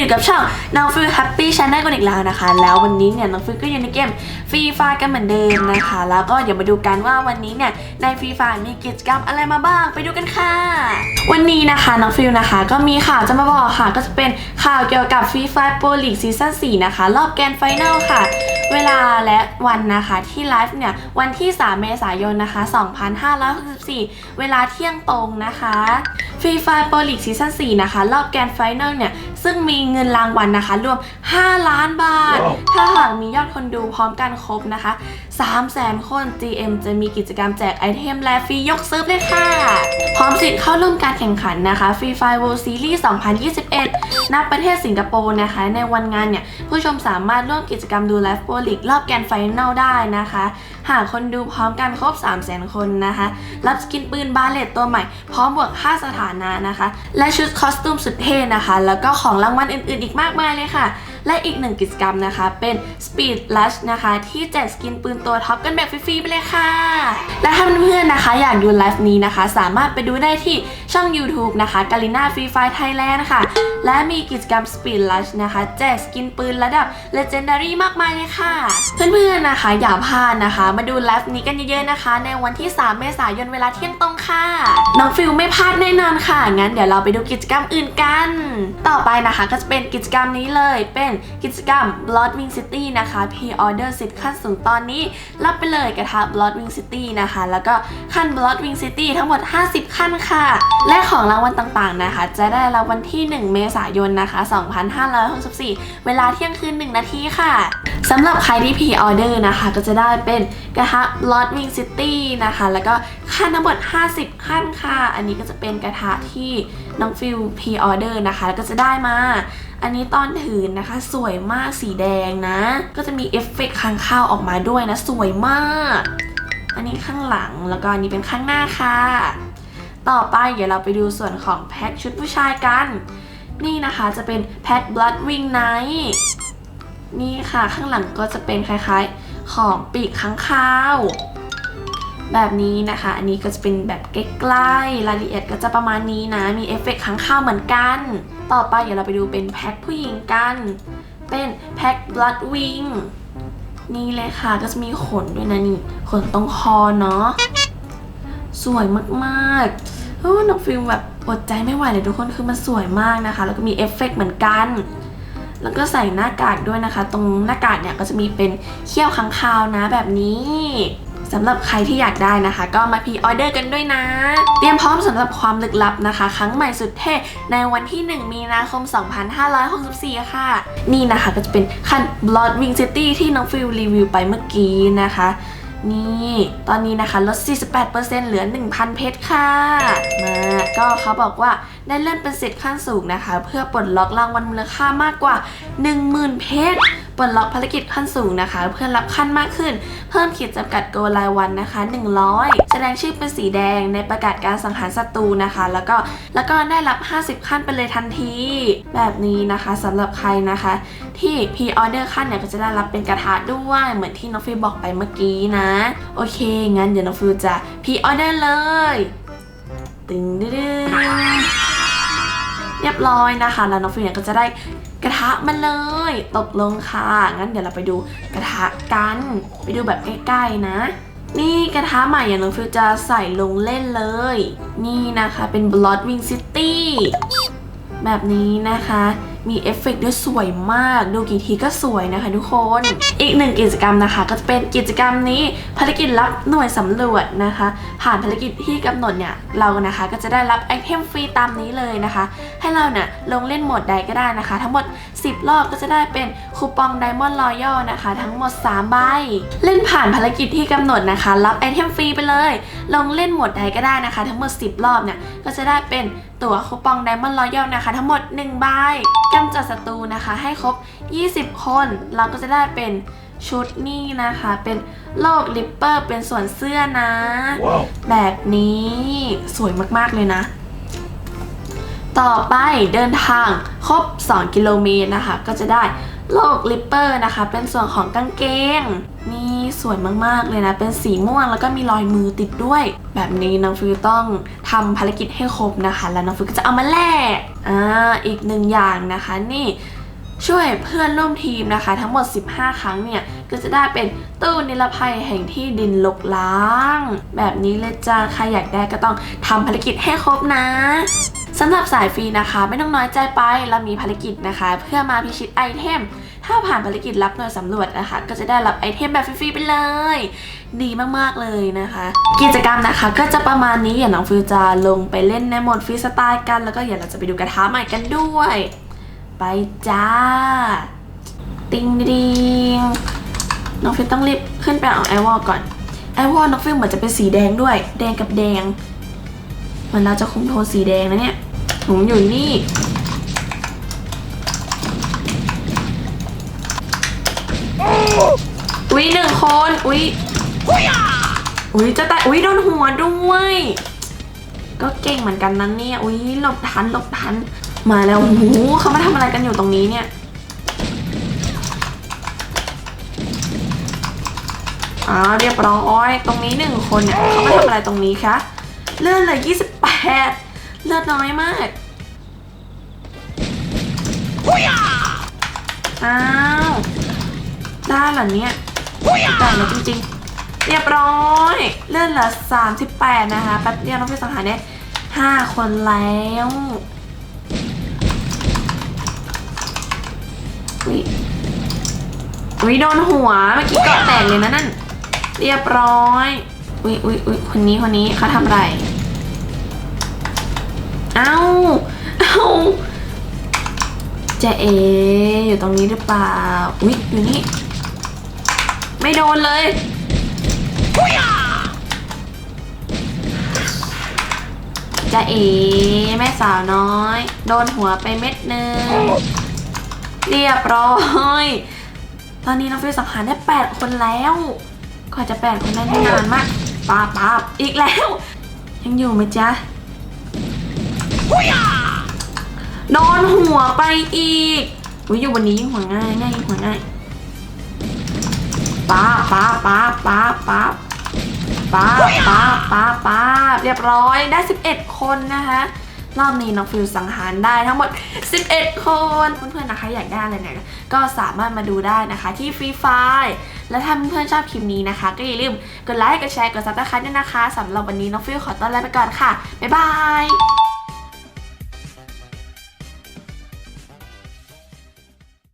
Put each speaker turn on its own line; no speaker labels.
อยู่กับช่องน้องฟิลแฮปปี้ชาแนลกันอีกแล้วนะคะ แล้ววันนี้เนี่ยน้องฟิลก็อยู่ในเกมฟรีไฟกันเหมือนเดิมนะคะ แล้วก็เดี๋ยวมาดูกันว่าวันนี้เนี่ยในฟรีไฟมีกิจกรรมอะไรมาบ้าง ไปดูกันค่ะ วันนี้นะคะน้องฟิลนะคะ ก็มีข่าวจะมาบอกค่ะ ก็จะเป็นข่าวเกี่ยวกับฟรีไฟโปรลีกซีซั่น4นะคะ รอบแกรนด์ไฟแนลค่ะเวลาและวันนะคะที่ไลฟ์เนี่ยวันที่ 3 เมษายนนะคะ 2564 เวลาเที่ยงตรงนะคะฟรีไฟโปรลีกซีซั่น4นะคะ รอบแกรนด์ไฟแนลเนี่ย ซึ่งมีเงินรางวัลนะคะ รวม 5 ล้านบาท ถ้าหากมียอดคนดูพร้อมกันครบนะคะ 3 0 0 0 0 คน GM จะมีกิจกรรมแจกไอเทมและฟรียกเซิร์ฟเลยค่ะ พร้อมสิทธิ์เข้าร่วมการแข่งขันนะคะ Free Fire World Series 2021 ณ ประเทศสิงคโปร์นะคะ ในวันงานเนี่ย ผู้ชมสามารถร่วมกิจกรรมดูไลฟ์โปรลีกรอบแกนไฟแนลได้นะคะ หากคนดูพร้อมกันครบ 3 0 0 0 0 0 คนนะคะ รับสกินปืนบาเลตตัวใหม่ พร้อมบวกค่าสถานะนะคะ และชุดคอสตูมสุดเท่นะคะ แล้วก็ของรางวัลอื่น ๆ อีกมากมายเลยค่ะ และอีกหนึ่งกิจกรรมนะคะ เป็น Speed Rush นะคะ ที่แจกสกินปืนตัวท็อปกันแบบฟรีๆไปเลยค่ะ และถ้าเพื่อนๆนะคะ อยากดูไลฟ์นี้นะคะ สามารถไปดูได้ที่ ช่อง YouTube นะคะ g a l i n a Free Fire Thailand ค่ะ และมีกิจกรรม Speed Rush นะคะแจกสกินปืนระดับ Legendary มากมายเลยค่ะ เพื่อนๆนะคะอย่าพลาดนะคะ มาดูไลฟ์นี้กันเยอะๆนะคะ ในวันที่ 3 เมษายนเวลาเที่ยงตรงค่ะ น้องฟิลไม่พลาดแน่นอนค่ะ งั้นเดี๋ยวเราไปดูกิจกรรมอื่นกัน ต่อไปนะคะก็จะเป็นกิจกรรมนี้เลยเป็นกิจกรรม Blood Wing City นะคะ Pre-order สิทธิ์ขั้นสูงตอนนี้ รับไปเลยกระทะ Blood Wing City นะคะ แล้วก็ขั้น Blood Wing City ทั้งหมด 50 ขั้นค่ะและของรางวัลต่างๆนะคะ จะได้รับวันที่ 1 เมษายนนะคะ 2564 เวลาเที่ยงคืน 1 นาทีค่ะสำหรับใครที่ Pre-order นะคะ ก็จะได้เป็นกระทะ Blood Wing City นะคะ แล้วก็ขั้นทั้งหมด 50 ขั้นค่ะ อันนี้ก็จะเป็นกระทะที่น้องฟิล Pre-order นะคะ แล้วก็จะได้มา อันนี้ตอนถือนะคะ สวยมากสีแดงนะ ก็จะมีเอฟเฟกต์ค้างข้าวออกมาด้วยนะ สวยมาก อันนี้ข้างหลังแล้วก็อันนี้เป็นข้างหน้าค่ะ ต่อไปเดี๋ยวเราไปดูส่วนของแพ็คชุดผู้ชายกัน นี่นะคะจะเป็นแพ็ค Blood Wing Night นี่ค่ะข้างหลังก็จะเป็นคล้ายๆของปีกค้างคาว แบบนี้นะคะ อันนี้ก็จะเป็นแบบใกล้ๆรายละเอียดก็จะประมาณนี้นะ มีเอฟเฟกต์ค้างคาวเหมือนกัน ต่อไปเดี๋ยวเราไปดูเป็นแพ็คผู้หญิงกัน เป็นแพ็ค Blood Wing นี่เลยค่ะก็จะมีขนด้วยนะนี่ขนตรงคอเนาะสวยมากๆ โอ้น้องฟิลแบบอดใจไม่ไหวเลยทุกคนคือมันสวยมากนะคะ แล้วก็มีเอฟเฟกต์เหมือนกัน แล้วก็ใส่หน้ากากด้วยนะคะ ตรงหน้ากากเนี่ยก็จะมีเป็นเขี้ยวค้างคาวนะแบบนี้สำหรับใครที่อยากได้นะคะ ก็มาพีออเดอร์กันด้วยนะ เตรียมพร้อมสำหรับความลึกลับนะคะ ครั้งใหม่สุดเท่ในวันที่ 1 มีนาคม 2564 ค่ะ นี่นะคะก็จะเป็นคัน Blood Wing City ที่น้องฟิลรีวิวไปเมื่อกี้นะคะ นี่ตอนนี้นะคะลด 48%เหลือ 1,000 เพชรค่ะมาก็เขาบอกว่าได้เลื่อนเป็นสิทธิ์ขั้นสูงนะคะ เพื่อปลดล็อกรางวัลมูลค่ามากกว่า 10,000 เพชร ปลดล็อกภารกิจขั้นสูงนะคะ เพื่อรับขั้นมากขึ้น เพิ่มขีดจำกัดโกลรายวันนะคะ 100 แสดงชื่อเป็นสีแดงในประกาศการสังหารศัตรูนะคะ แล้วก็แล้วก็ได้รับ 50 ขั้นไปเลยทันที แบบนี้นะคะสำหรับใครนะคะ ที่พีออเดอร์ขั้นเนี่ยก็จะได้รับเป็นกระทะด้วยเหมือนที่น้องฟิลบอกไปเมื่อกี้นะ โอเค งั้นเดี๋ยวน้องฟิลจะพีออเดอร์เลย ตึงดึงเรียบร้อยนะคะ แล้วน้องฟิลเนี่ยก็จะได้ กระทะมาเลย ตกลงค่ะ งั้นเดี๋ยวเราไปดูกระทะกัน ไปดูแบบใกล้ๆนะ นี่กระทะใหม่อย่างน้องฟิวจะใส่ลงเล่นเลย นี่นะคะเป็น Blood Wing City แบบนี้นะคะ มีเอฟเฟกต์ด้วยสวยมาก ดูกี่ทีก็สวยนะคะทุกคน อีกหนึ่งกิจกรรมนะคะ ก็จะเป็นกิจกรรมนี้ภารกิจรับหน่วยสำรวจนะคะ ผ่านภารกิจที่กำหนดเนี่ยเรานะคะก็จะได้รับไอเทมฟรีตามนี้เลยนะคะ ให้เราเนี่ยลงเล่นโหมดใดก็ได้นะคะ ทั้งหมด 10 รอบก็จะได้เป็นคูปอง Diamond Royal นะคะ ทั้งหมด 3 ใบ เล่นผ่านภารกิจที่กำหนดนะคะ รับไอเทมฟรีไปเลย ลงเล่นโหมดใดก็ได้นะคะ ทั้งหมด 10 รอบเนี่ยก็จะได้เป็น ตั๋วคูปอง Diamond Royal นะคะ ทั้งหมด1ใบกำจัดศัตรูนะคะ ให้ครบ 20 คน เราก็จะได้เป็นชุดนี่นะคะ เป็นโลกลิปเปอร์ เป็นส่วนเสื้อนะ
Wow.
แบบนี้สวยมากๆเลยนะ ต่อไปเดินทางครบ 2 กิโลเมตรนะคะ ก็จะได้ โลกลิปเปอร์นะคะ เป็นส่วนของกางเกง นี่สวยมาก ๆ เลยนะ เป็นสีม่วงแล้วก็มีรอยมือติดด้วย แบบนี้น้องฟิวต้องทำภารกิจให้ครบนะคะ แล้วน้องฟิวก็จะเอามาแลกอ่าอีกหนึ่งอย่างนะคะนี่ช่วยเพื่อนร่วมทีมนะคะ ทั้งหมด 15 ครั้งเนี่ย ก็จะได้เป็นตู้นิรภัยแห่งที่ดินลกล้าง แบบนี้เลยจ้าใครอยากได้ก็ต้องทำภารกิจให้ครบนะ สำหรับสายฟรีนะคะ ไม่ต้องน้อยใจไปเรามีภารกิจนะคะ เพื่อมาพิชิตไอเทม ถ้าผ่านภารกิจรับหน่วยสำรวจนะคะ ก็จะได้รับไอเทมแบบฟรีๆไปเลยดีมากๆเลยนะคะ กิจกรรมนะคะก็จะประมาณนี้อย่างน้องฟิวจะลงไปเล่นในโหมดฟรีสไตล์กันแล้วก็เดี๋ยวเราจะไปดูกระทะใหม่กันด้วย ไปจ้า ติงดิงน้องฟิลต้องรีบขึ้นไปเอาไอวอลก่อนไอวอลน้องฟิลเหมือนจะเป็นสีแดงด้วย แดงกับแดงเหมือนเราจะคุมโทนสีแดงนะเนี่ย ผมอยู่นี่ อุ้ยหนึ่งคน อุ้ยอุ้ยจะตายอุ้ยโดนหัวด้วย ก็เก่งเหมือนกันนั้นเนี่ย อุ้ยหลบทันหลบทัน มาแล้วโอ้โหเขามาทำอะไรกันอยู่ตรงนี้เนี่ยอ่าเรียบร้อยตรงนี้หนึ่งคนเนี่ยเขามาทำอะไรตรงนี้คะเลือดเหลย28 เลือดน้อยมาก อ้าว ได้เหรอเนี่ยแต่แล้วจริงๆ เรียบร้อย เลื่อดเหลือ38 นะคะ แป๊บเดียวน้องพี่สังหารเนี่ย5คนแล้วอุ๊ยอุ๊ยโดนหัวเมื่อกี้เกาะแตกเลยนะนั่น เรียบร้อยอุ๊ยอุ๊ยอุ๊ยคนนี้คนนี้เขาทำอะไร เอ้า เอ้า จะเออยู่ตรงนี้หรือเปล่า อุ๊ยอยู่นี่ ไม่โดนเลยเจะเอแม่สาวน้อย โดนหัวไปเม็ดหนึ่งเรียบร้อย ตอนนี้น้องฟิวสังหารได้ 8 คนแล้วกว่าจะ 8 คนได้นี่นานมากป้าบป้าบอีกแล้ว ยังอยู่ไหมจ๊ะ โดนหัวไปอีกอุ้ยอยู่วันนี้ยิ่งหัวง่ายง่ายยิ่งหัวง่ายป้าป้าป้าป้าป้าป้าป้าป้าป้าเรียบร้อยได้ 11 คนนะคะรอบนี้น้องฟิวสังหารได้ทั้งหมด 11 คนเพื่อนๆนะคะอยากได้อะไรเนี่ยก็สามารถมาดูได้นะคะที่ฟรีไฟล์และถ้าเพื่อนๆชอบคลิปนี้นะคะ ก็อย่าลืมกดไลค์กดแชร์กดซับสไครต์ด้วยนะคะสำหรับวันนี้น้องฟิวขอต้อนรับไปก่อนค่ะ บ๊ายบาย